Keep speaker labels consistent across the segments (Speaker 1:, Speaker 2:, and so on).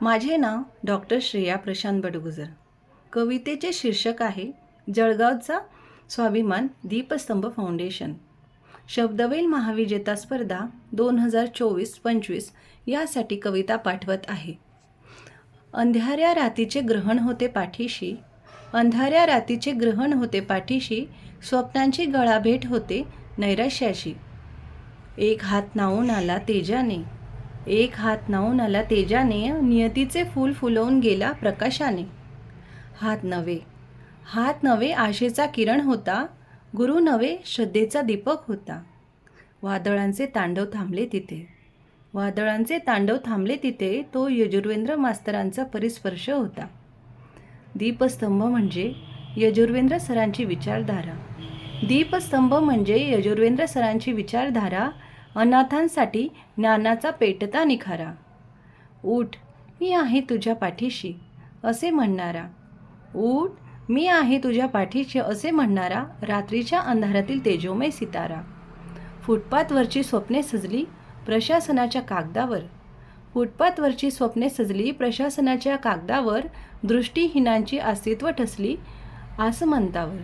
Speaker 1: माझे नाव डॉक्टर श्रेया प्रशांत बडगुजर. कवितेचे शीर्षक आहे जळगावचा स्वाभिमान दीपस्तंभ फाउंडेशन. शब्दवेल महाविजेता स्पर्धा दोन हजार चोवीस पंचवीस यासाठी कविता पाठवत आहे. अंधाऱ्या रातीचे ग्रहण होते पाठीशी अंधाऱ्या रातीचे ग्रहण होते पाठीशी स्वप्नांची गळाभेट होते नैराश्याशी. एक हात नावून आला तेजाने एक हात नावून आला तेजाने नियतीचे फूल फुलवून गेला प्रकाशाने. हात नवे हात नवे आशेचा किरण होता गुरु नवे श्रद्धेचा दीपक होता. वादळांचे तांडव थांबले तिथे. वादळांचे तांडव थांबले तिथे तो यजुर्वेंद्र मास्तरांचा परिस्पर्श होता. दीपस्तंभ म्हणजे यजुर्वेंद्र सरांची विचारधारा. दीपस्तंभ म्हणजे यजुर्वेंद्र सरांची विचारधारा अनाथांसाठी ज्ञानाचा पेटता निखारा. उठ मी आहे तुझ्या पाठीशी असे म्हणणारा. उठ मी आहे तुझ्या पाठीशी असे म्हणणारा रात्रीच्या अंधारातील तेजोमय सितारा. फुटपाथवरची स्वप्ने सजली प्रशासनाच्या कागदावर. फुटपाथवरची स्वप्ने सजली प्रशासनाच्या कागदावर दृष्टीहीनांची अस्तित्व ठसली आसमंतावर.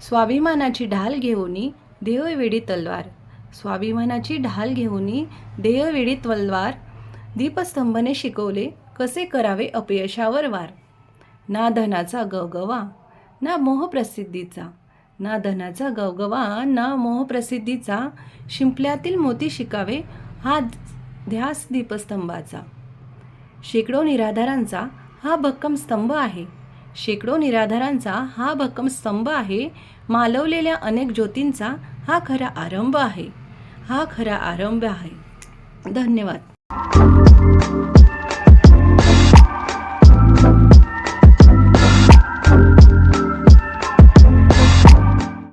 Speaker 1: स्वाभिमानाची ढाल घेऊनी देववेडी तलवार. स्वाभिमानाची ढाल घेऊनी देहवेडी तलवार दीपस्तंभने शिकवले कसे करावे अपयशावर वार. ना धनाचा गवगवा ना मोहप्रसिद्धीचा. ना धनाचा गवगवा ना मोहप्रसिद्धीचा. शिंपल्यातील मोती शिकावे हा ध्यास दीपस्तंभाचा. शेकडो निराधारांचा हा भक्कम स्तंभ आहे. शेकडो निराधारांचा हा भक्कम स्तंभ आहे. मालवलेल्या अनेक ज्योतींचा हा खरा आरंभ आहे. हा खरा आरंभ आहे. धन्यवाद.